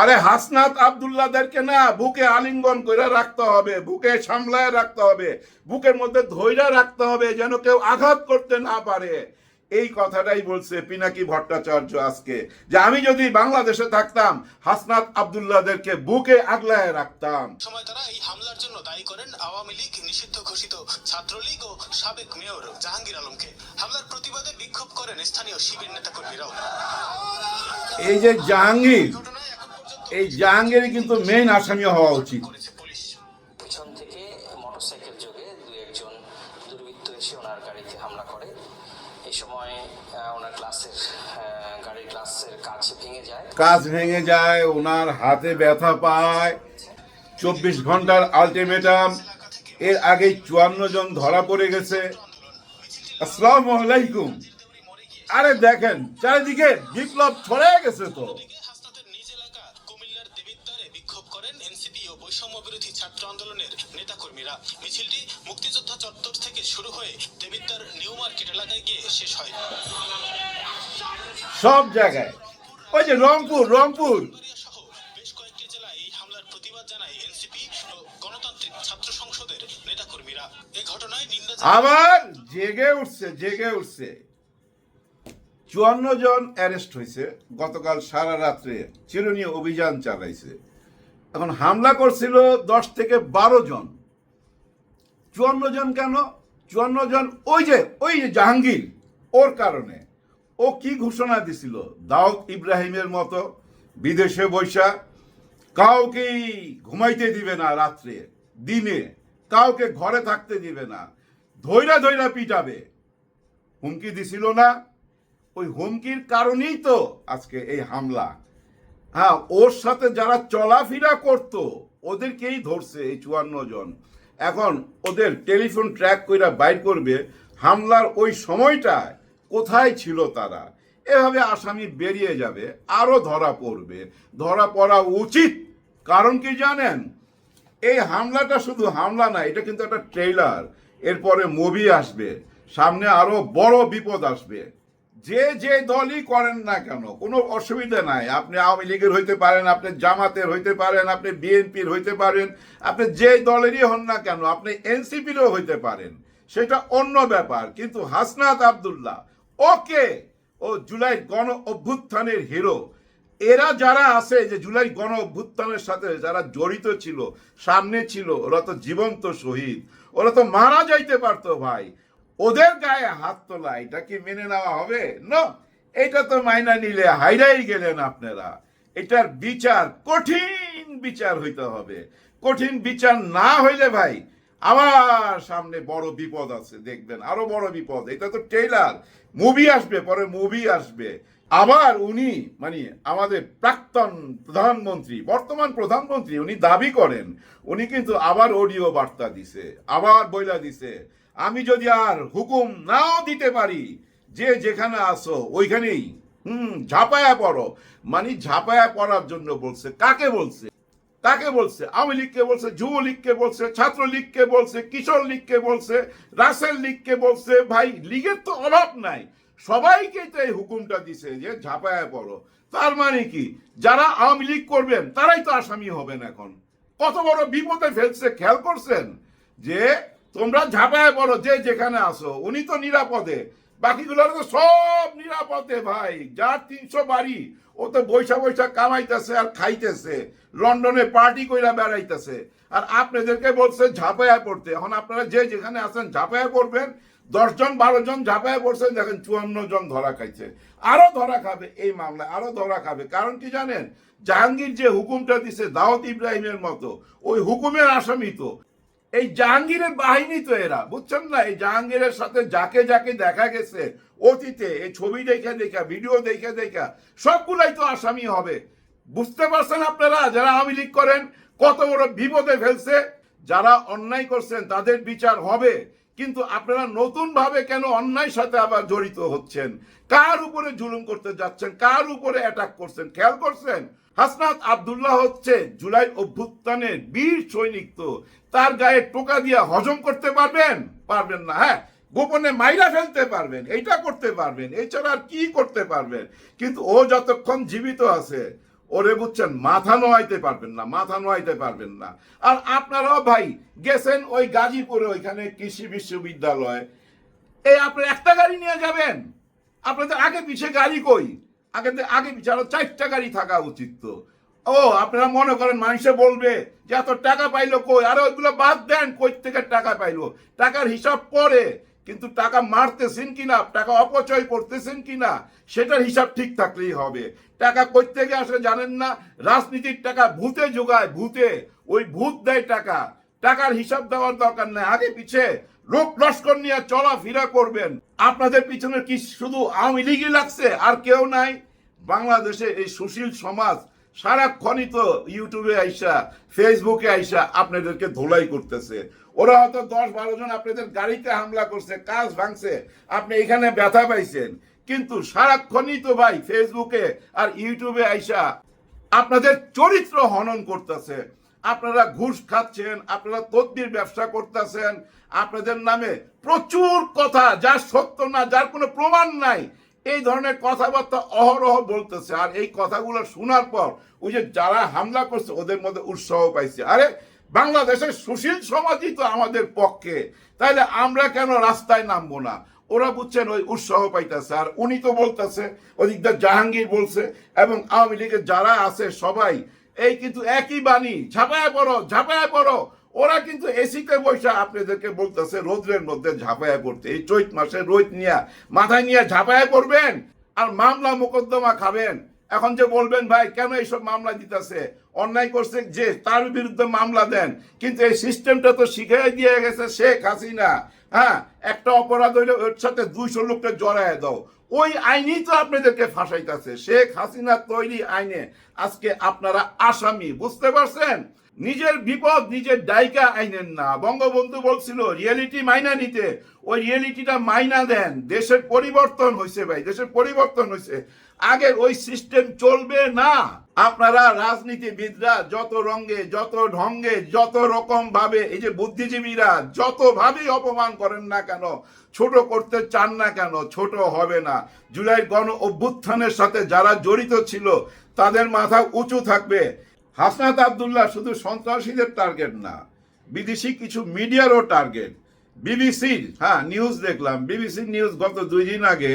আরে হাসনাত আবদুল্লাহদেরকে না বুকে আলিঙ্গন করে রাখতে হবে বুকে সামলায় রাখতে হবে বুকের মধ্যে ধৈর্য রাখতে হবে যেন কেউ আঘাত করতে না পারে। এই কথাটাই বলছে পিনাকি ভট্টাচার্য আজকে যে আমি যদি বাংলাদেশে থাকতাম হাসনাত আবদুল্লাহদেরকে বুকে আগলায় রাখতাম। সময় তারা এই হামলার জন্য দায়ী করেন আওয়ামী লীগ নিষিদ্ধ ঘোষিত ছাত্রলীগ ও সাবেক মেয়র জাহাঙ্গীর আলমকে। হামলার প্রতিবাদে বিক্ষোভ করেন স্থানীয় শিবির নেতাকর্মীরাও। এই যে জাহাঙ্গীর এই জাহাঙ্গীর কিন্তু মেইন আসামি হওয়া উচিত। পিছন থেকে মোটরসাইকেল যোগে দু একজন দুর্বৃত্ত এসে ওনার গাড়িতে হামলা করে। এই সময় ওনার গ্লাসের গাড়ির গ্লাসের কাজ ভেঙে যায়। কাজ ভেঙে যায় ওনার হাতে ব্যথা পায়। চব্বিশ ঘণ্টার আলটিমেটাম এর আগে চুয়ান্ন জন ধরা পড়ে গেছে। আসসালামু আলাইকুম। আরে দেখেন চারিদিকে বিপ্লব ছড়ে গেছে তো। আন্দোলনের নেতাকর্মীরা মিছিলটি মুক্তিযোদ্ধা চত্বর থেকে শুরু হয়ে দেবিদ্বার নিউ মার্কেট এলাকায় গিয়ে শেষ হয়। সব জায়গায়। ওই যে রংপুর রংপুর। বেশ কয়েকটি জেলায় এই হামলার প্রতিবাদ জানায় এনসিপি গণতান্ত্রিক ছাত্র সংসদের নেতাকর্মীরা। এই ঘটনায় নিন্দা আবার জেগে উঠছে জেগে উঠছে। চুয়ান্ন জন অ্যারেস্ট হয়েছে। গতকাল সারা রাত্রে চিরনীয় অভিযান চালাইছে। এখন হামলা করছিল দশ থেকে বারো জন। চুয়ান্ন জন কেন? চুয়ান্ন জন ওই যে ওই যে জাহাঙ্গীর, ওর কারণে। ও কি ঘোষণা দিছিল? দাউদ ইব্রাহিমের মতো বিদেশে বৈশা কাউকেই ঘুমাইতে দিবে না রাত্রে, দিনে, কাউকে ঘরে থাকতে দিবে না, ধৈরা ধৈরা পিটাবে। হুমকি দিছিল না। ওই হুমকির কারণেই তো আজকে এই হামলা। হ্যাঁ ওর সাথে যারা চলাফেরা করত, ওদেরকেই ধরছে এই চুয়ান্ন জন। এখন ওদের টেলিফোন ট্র্যাক কইরা বাইর করবে, হামলার ওই সময়টায় কোথায় ছিল তারা? এভাবে আসামি বেরিয়ে যাবে, আরও ধরা পড়বে। ধরা পড়া উচিত, কারণ কি জানেন? এই হামলাটা শুধু হামলা না, এটা কিন্তু একটা ট্রেইলার। এরপরে মুভি আসবে, সামনে আরও বড় বিপদ আসবে। যে যে দলই করেন না কেন, কোনো অসুবিধা নাই। আপনি আওয়ামী লীগের হইতে পারেন, আপনি জামাতের হইতে পারেন, আপনি বিএনপির হইতে পারেন, আপনি যে দলেরই হন না কেন, আপনি এনসিপিরও হইতে পারেন। সেটা অন্য ব্যাপার। কিন্তু হাসনাত আবদুল্লাহ, ওকে, ও জুলাই গণ অভ্যুত্থানের হিরো। এরা যারা আছে যে জুলাই গণ অভ্যুত্থানের সাথে যারা জড়িত ছিল, সামনে ছিল, ওরা তো জীবন্ত শহীদ। ওরা তো মারা যাইতে পারতো ভাই। ওদের গায়ে হাত তোলা, এটা কি মেনে নেওয়া হবে? না এটা তো মাইনা নিলে হাইরাই গেলেন আপনারা। এটার বিচার কঠিন বিচার হইতে হবে। কঠিন বিচার না হইলে ভাই আবার সামনে বড় বিপদ আছে, দেখবেন, আরও বড় বিপদ। এটা তো ট্রেলার মুভি আসবে, পরে মুভি আসবে। আবার উনি মানে আমাদের প্রাক্তন প্রধানমন্ত্রী, বর্তমান প্রধানমন্ত্রী, উনি দাবি করেন, উনি কিন্তু আবার অডিও বার্তা দিছে, আবার বইলা দিছে। আমি যদি আর হুকুম নাও দিতে পারি, যে যেখানে আসো ওইখানেই। হুম, ঝাপায়া পড়ো। মানে ঝাপায়া পড়ার জন্য বলছে, কাকে বলছে? কাকে বলছে? আওয়ামী লীগকে বলছে যুব লীগকে বলছে ছাত্র লীগকে বলছে কিশোর লীগকে বলছে রাসেল লীগকে বলছে। ভাই, লীগের তো অভাব নাই। সবাইকে তো এই হুকুমটা দিছে যে ঝাঁপায় পড়ো। তার মানে কি? যারা আওয়ামী লীগ করবেন, তারাই তো আসামি হবেন এখন। কত বড় বিপদে ফেলছে, খেয়াল করছেন? যে তোমরা ঝাঁপায় পড়ো, যে যেখানে আসো। উনি তো নিরাপদে। বাকিগুলোর তো সব নিরাপদে ভাই। যার তিনশো বাড়ি, ও তো বৈশা বৈশা কামাইতেছে আর খাইতেছে। লন্ডনে পার্টি কইরা বেড়াইতেছে। আর আপনাদেরকে বলছে ঝাঁপায়া পড়তে। এখন আপনারা যে যেখানে আছেন ঝাঁপায়া পড়বেন। দশজন বারো জন ঝাঁপায়া পড়ছেন, দেখেন চুয়ান্ন জন ধরা খাইছে। আরও ধরা খাবে এই মামলায়, আরও ধরা খাবে। কারণ কি জানেন? জাহাঙ্গীর যে হুকুমটা দিছে দাওয়াত ইব্রাহিমের মতো, ওই হুকুমের আসামি তো। এই জাহাঙ্গীরের বাহিনী তো এরা, বুঝছেন না? এই জাহাঙ্গীরের সাথে যাকে যাকে দেখা গেছে, অতীতে, এই ছবি দেখে দেখা, ভিডিও দেখে দেখা, সবগুলাই তো আসামি হবে। বুঝতে পারছেন আপনারা যারা আওয়ামী লীগ করেন, কত বড় বিপদে ফেলছে? যারা অন্যায় করছেন, তাদের বিচার হবে। কিন্তু আপনারা নতুন ভাবে কেন অন্যায় সাথে আবার জড়িত হচ্ছেন? কার উপরে জুলুম করতে যাচ্ছেন? কার উপরে অ্যাটাক করছেন? খেয়াল করছেন? হাসনাত আব্দুল্লাহ হচ্ছে জুলাই অভ্যুত্থানের বীর সৈনিক তো। তার গায়ে টোকা দিয়ে হজম করতে পারবেন? পারবেন না হ্যাঁ? গোপনে মাইরা ফেলতে পারবেন, এইটা করতে পারবেন, এছাড়া আর কি করতে পারবেন? কিন্তু ও যতক্ষণ জীবিত আছে ওরে বুঝছেন, মাথা নোয়াইতে পারবেন না, মাথা নোয়াইতে পারবেন না। আর আপনারাও ভাই গেছেন ওই গাজীপুরে ওইখানে কৃষি বিশ্ববিদ্যালয়। এই আপনি একটা গাড়ি নিয়ে যাবেন? আপনাদের আগে পিছে গাড়ি কই? আগে আগে পিছে আরও চারটা গাড়ি থাকা উচিত তো। ও, আপনারা মনে করেন মানুষে বলবে যে এত টাকা পাইলো কই? আরে ওইগুলো বাদ দেন, কই থেকে টাকা পাইলো? টাকার হিসাব পরে কিন্তু টাকা মারতেছেন কিনা, টাকা অপচয় করতেছেন কিনা, সেটার হিসাব ঠিক থাকলেই হবে। টাকা কই থেকে আসে জানেন না, রাজনীতির টাকা ভূতে যোগায় ভূতে। ওই ভূত দেয় টাকা। টাকার হিসাব দেওয়ার দরকার নেই। আগে পিছে লোক লস্কর নিয়ে চলাফেরা করবেন। আপনাদের পিছনে কি শুধু আওয়ামী লীগই লাগছে? আর কেউ নাই। বাংলাদেশে এই সুশীল সমাজ সারাক্ষণই তো ইউটিউবে আইসা, ফেসবুকে আইসা আপনাদেরকে ধোলাই করতেছে। ওরা হয়তো দশ বারো জন আপনাদের গাড়িতে হামলা করছে, কাজ ভাঙছে। আপনি এখানে ব্যথা পাইছেন। কিন্তু সারাক্ষণই তো ভাই ফেসবুকে আর ইউটিউবে আইসা আপনাদের চরিত্র হনন করতেছে। আপনারা ঘুষ খাচ্ছেন, আপনারা তদ্বির ব্যবসা করতেছেন, আপনাদের নামে প্রচুর কথা, যার সত্য না, যার কোনো প্রমাণ নাই। এই ধরনের কথাবার্তা অহরহ বলতেছে। আর এই কথাগুলো শোনার পর ওই যে যারা হামলা করছে, ওদের মধ্যে উৎসাহ পাইছে। আরে, বাংলাদেশের সুশীল সমাজই তো আমাদের পক্ষে। তাইলে আমরা কেন রাস্তায় নামবো না? ওরা বুঝছেন ওই উৎসাহ পাইতেছে। আর উনি তো বলতেছে ওদিকটা জাহাঙ্গীর বলছে, এবং আওয়ামী লীগের যারা আছে সবাই, এই কিন্তু একই বাণী ঝাঁপায় পড়ো ঝাঁপায় পড়ো। ওরা কিন্তু এসিতে বৈশা আপনাদেরকে বলতেছে, রোদ্রের মধ্যে ঝাঁপায় পড়তে। এই চৈত মাসে রোদ নিয়ে, মাথায় নিয়ে ঝাঁপায় পড়বেন আর মামলা মোকদ্দমা খাবেন। এখন যে বলবেন, ভাই, কেন এইসব মামলা দিতেছে? অন্যায় করছে যে, তার বিরুদ্ধে মামলা দেন। কিন্তু এই সিস্টেমটা তো শিখিয়ে দিয়ে গেছে শেখ হাসিনা। হ্যাঁ একটা অপরাধ হইলে ওর সাথে দুইশো লোককে জড়ায় দাও। ওই আইনই তো আপনাদেরকে ফাঁসাইতেছে। শেখ হাসিনা তৈরি আইনে আজকে আপনারা আসামি, বুঝতে পারছেন? নিজের বিপদ নিজের দায়িকা আইনেন না। বঙ্গবন্ধু বলছিল রিয়েলিটি মাইনা নিতে। ওই রিয়েলিটিটা মাইনা দেন। দেশের পরিবর্তন হয়েছে ভাই, দেশের পরিবর্তন হয়েছে আগের ওই সিস্টেম চলবে না। আপনারা রাজনীতিবিদরা যত রঙ্গে যত ঢঙ্গে, যত রকম ভাবে এই যে বুদ্ধিজীবীরা যত ভাবেই অপমান করেন না কেন, ছোট করতে চান না কেন, ছোট হবে না। জুলাই গণ অভ্যুত্থানের সাথে যারা জড়িত ছিল, তাদের মাথা উঁচু থাকবে। হাসনাত আবদুল্লাহ শুধু সন্ত্রাসীদের টার্গেট না, বিদেশি কিছু মিডিয়ারও টার্গেট বিবিসির হ্যাঁ নিউজ দেখলাম। বিবিসির নিউজ গত দুই দিন আগে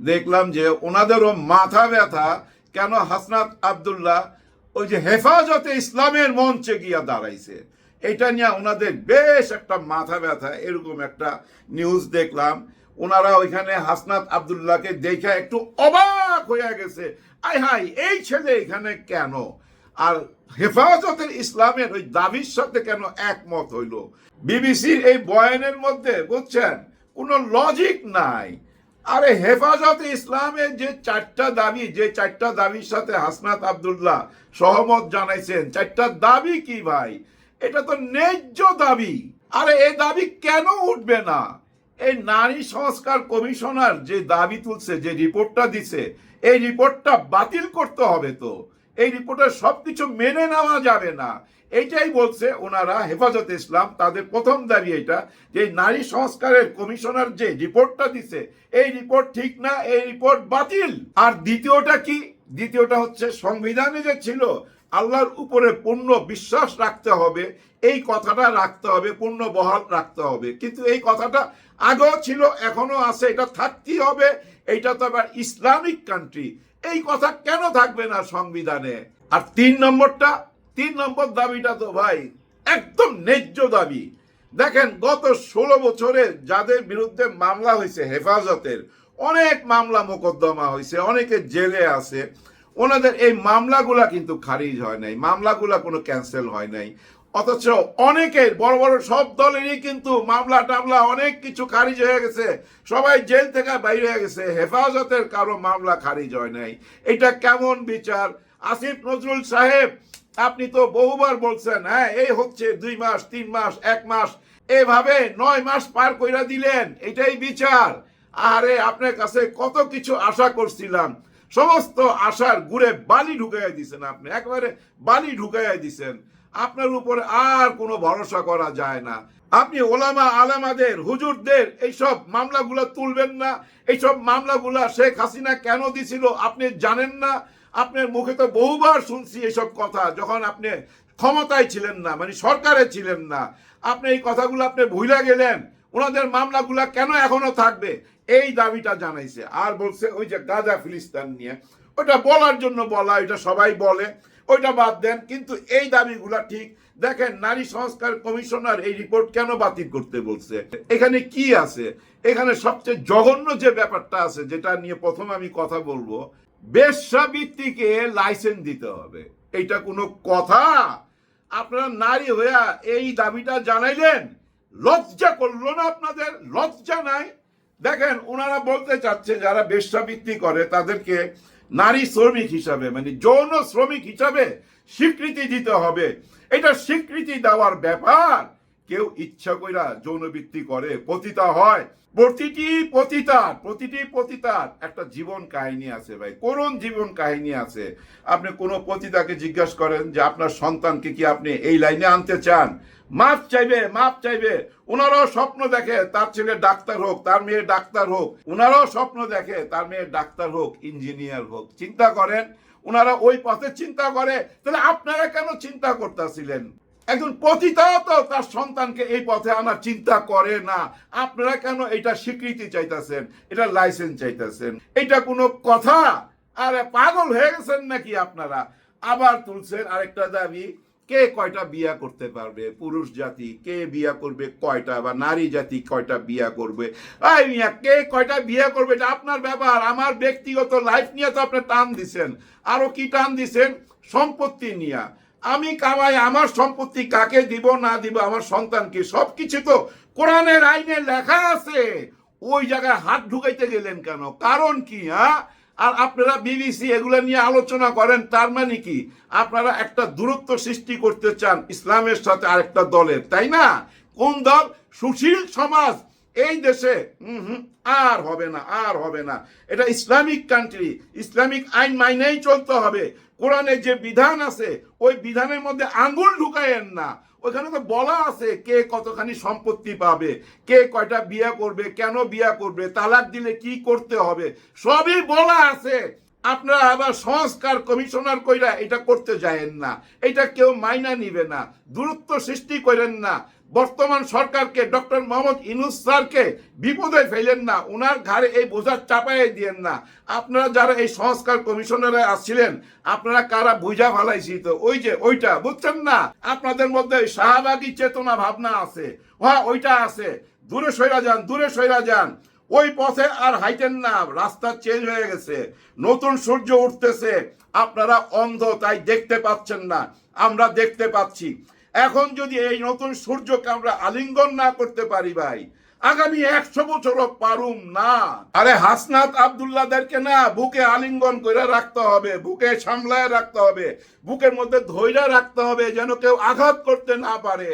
দেখলাম যে ওনাদেরও মাথা ব্যথা, কেন হাসনাত আবদুল্লাহ ওই যে হেফাজতে ইসলামের মঞ্চে গিয়া দাঁড়াইছে। এটা নিয়ে ওনাদের বেশ একটা মাথা ব্যথা, এরকম একটা নিউজ দেখলাম। ওনারা ওইখানে হাসনাত আবদুল্লাহকে দেখে একটু অবাক হয়ে গেছে। আয় হাই এই ছেলে এখানে কেন? আর হেফাজতের ইসলামের ওই দাবির সাথে কেন একমত হইল? বিবিসির এই বয়ানের মধ্যে, বুঝছেন, কোনো লজিক নাই। আরে হেফাজতে ইসলামের যে চারটা দাবি, যে চারটা দাবির সাথে হাসনাত আবদুল্লাহ সহমত জানাইছেন, চারটা দাবি কি ভাই? এটা তো ন্যায্য দাবি। আরে এই দাবি কেন উঠবে না? এই নারী সংস্কার কমিশনার যে দাবি তুলছে, যে রিপোর্টটা দিছে, এই রিপোর্টটা বাতিল করতে হবে তো। এই রিপোর্টের সবকিছু মেনে নেওয়া যাবে না। এইটাই বলছে ওনারা হেফাজত ইসলাম, তাদের প্রথম দাবি এটা যে নারী সংস্কারের কমিশনার যে রিপোর্টটা দিছে, এই রিপোর্ট ঠিক না, এই রিপোর্ট বাতিল। আর দ্বিতীয়টা কি? দ্বিতীয়টা হচ্ছে সংবিধানে যে ছিল, আল্লাহর উপরে পূর্ণ বিশ্বাস রাখতে হবে, এই কথাটা রাখতে হবে, পূর্ণ বহাল রাখতে হবে। কিন্তু এই কথাটা আগেও ছিল এখনও আছে, এটা থাকতেই হবে। এইটা তো আবার ইসলামিক কান্ট্রি এই কথা কেন থাকবে না সংবিধানে? আর তিন নম্বরটা, তিন নম্বর দাবিটা তো ভাই একদম ন্যায্য দাবি। দেখেন, গত ষোলো বছরে যাদের বিরুদ্ধে মামলা হয়েছে হেফাজতের, অনেক মামলা মোকদ্দমা হয়েছে, অনেকে জেলে আছে। ওনাদের এই মামলাগুলা কিন্তু খারিজ হয় নাই, মামলাগুলা কোনো ক্যান্সেল হয় নাই। অথচ অনেকের, বড় বড় সব দলেরই কিন্তু মামলা টামলা অনেক কিছু খারিজ হয়ে গেছে। সবাই জেল থেকে বাইরে হয়ে গেছে। হেফাজতের কারও মামলা খারিজ হয় নাই। এটা কেমন বিচার? আসিফ নজরুল সাহেব, আপনি তো বহুবার বলছেন হ্যাঁ এই হচ্ছে দুই মাস, তিন মাস, এক মাস। এভাবে নয় মাস পার কইরা দিলেন, এটাই বিচার। আরে আপনার কাছে কত কিছু আশা করছিলাম। সমস্ত আশার গুড়ে বালি ঢুকাইয়া দিছেন আপনি। একবারে বালি ঢুকাইয়া দিছেন। আপনার উপরে আর কোনো ভরসা করা যায় না। আপনি ওলামা আলামাদের, হুজুরদের এইসব মামলাগুলো তুলবেন না। এইসব মামলাগুলা শেখ হাসিনা কেন দিছিল আপনি জানেন না। আপনার মুখে তো বহুবার শুনছি এইসব কথা, যখন আপনি ক্ষমতায় ছিলেন না মানে সরকারে ছিলেন না। আপনি এই কথাগুলো আপনি ভুলে গেলেন, ওনাদের মামলাগুলা কেন এখনও থাকবে? এই দাবিটা জানাইছে। আর বলছে ওই যে গাজা ফিলিস্তান নিয়ে। ওটা বলার জন্য বলা, এটা সবাই বলে। ওইটা বাদ দেন, কিন্তু এই দাবিগুলা ঠিক। দেখেন, নারী সংস্কার কমিশনার এই রিপোর্ট কেন বাতিল করতে বলছে? এখানে কি আছে? এখানে সবচেয়ে জঘন্য যে ব্যাপারটা আছে, যেটা নিয়ে প্রথম আমি কথা বলব, বেশ্যাবৃত্তিকে লাইসেন্স দিতে হবে। এইটা কোনো কথা? আপনারা নারী হইয়া এই দাবিটা জানাইলেন? লজ্জা করল না আপনাদের? লজ্জা নাই? দেখেন, ওনারা বলতে চাচ্ছে, যারা বেশ্যাবৃত্তি করে, তাদেরকে নারী শ্রমিক হিসাবে মানে যৌন শ্রমিক হিসাবে স্বীকৃতি দিতে হবে। এটা স্বীকৃতি দেওয়ার ব্যাপার, কেউ ইচ্ছা কইরা যৌনবৃত্তি করে, পতিতা হয়। প্রতিটি পতিতার প্রতিটি পতিতার একটা জীবন কাহিনী আছে ভাই। করুণ জীবন কাহিনী আছে। আপনি কোনো পতিতাকে জিজ্ঞাসা করেন যে আপনার সন্তানকে কি আপনি এই লাইনে আনতে চান? মাপ চাইবে মাপ চাইবে। ওনারাও স্বপ্ন দেখে, তার ছেলে ডাক্তার হোক, তার মেয়ে ডাক্তার হোক। ওনারাও স্বপ্ন দেখে, তার মেয়ে ডাক্তার হোক, ইঞ্জিনিয়ার হোক। চিন্তা করেন ওনারা ওই পথে চিন্তা করে, তাহলে আপনারা কেন চিন্তা করতেছিলেন? একজন পতিতাও তো তার সন্তানকে এই পথে আনার চিন্তা করে না। আপনারা কেন এটা স্বীকৃতি চাইতেছেন? এটা লাইসেন্স চাইতেছেন। এটা কোনো কথা? আরে পাগল হয়ে গেছেন নাকি আপনারা? আবার তুলছেন আরেকটা দাবি, কে কয়টা বিয়া করতে পারবে? পুরুষ জাতি, কে বিয়া করবে কয়টা বা নারী জাতি কয়টা বিয়া করবে? মিয়া, কে কয়টা বিয়া করবে? এটা আপনার ব্যাপার। আমার ব্যক্তিগত লাইফ নিয়ে তো আপনি টান দিছেন। আরও কি টান দিছেন? সম্পত্তি নিয়ে। আমি কামাই, আমার সম্পত্তি কাকে দিব, না দিব, আমার সন্তানকে সবকিছু তো কোরআনের আইনে লেখা আছে। ওই জায়গায় হাত ঢুকাইতে গেলেন কেন? কারণ কি হ্যাঁ? আর আপনারা বিবিসি এগুলো নিয়ে আলোচনা করেন, তার মানে কি? আপনারা একটা দূরত্ব সৃষ্টি করতে চান ইসলামের সাথে আরেকটা দলের, তাই না? কোন দল? সুশীল সমাজ। এই দেশে হুম হুম। আর হবে না আর হবে না। এটা ইসলামিক কান্ট্রি ইসলামিক আইন মাইনেই চলতে হবে। কোরআনের যে বিধান আছে ওই বিধানের মধ্যে আঙ্গুল ঢুকায়েন না। ওইখানে তো বলা আছে কে কতখানি সম্পত্তি পাবে কে কয়টা বিয়া করবে কেন বিয়া করবে তালাক দিলে কি করতে হবে সবই বলা আছে। আপনারা আবার সংস্কার কমিশনার কইরা এটা করতে যায়েন না। এটা কেউ মাইনা নিবে না দূরত্ব সৃষ্টি করেন না। বর্তমান সরকারকে ডক্টর মোহাম্মদ ইনুস স্যারকে বিপদে ফেলেন না ওনার ঘাড়ে এই বোঝা চাপাই দিয়েন না। আপনারা যারা এই সংস্কার কমিশনারে আসছিলেন আপনারা কারা বুঝা ফালাইছি তো? ওই যে ওইটা, বুঝছেন না? আপনাদের মধ্যে শাহবাগী চেতনা ভাবনা আছে। হ্যাঁ ওইটা আছে। দূরে সইরা যান, দূরে সইরা যান। ওই পথে আর হাইটেন না, রাস্তা চেঞ্জ হয়ে গেছে। নতুন সূর্য উঠতেছে। আপনারা অন্ধ, তাই দেখতে পাচ্ছেন না। আমরা দেখতে পাচ্ছি। এখন যদি এই নতুন সূর্যকে আমরা আলিঙ্গন না করতে পারি ভাই, আগামী একশো বছরও পারুম না। আরে হাসনাত আবদুল্লাদেরকে না বুকে আলিঙ্গন করে রাখতে হবে, বুকে সামলায় রাখতে হবে, বুকের মধ্যে ধৈর্য রাখতে হবে যেন কেউ আঘাত করতে না পারে।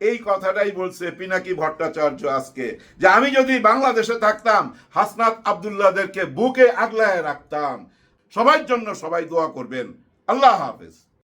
এই কথাটাই বলছে পিনাকি ভট্টাচার্য আজকে, যে আমি যদি বাংলাদেশে থাকতাম, হাসনাত আবদুল্লাদেরকে বুকে আগলায় রাখতাম। সবার জন্য সবাই দোয়া করবেন। আল্লাহ হাফেজ।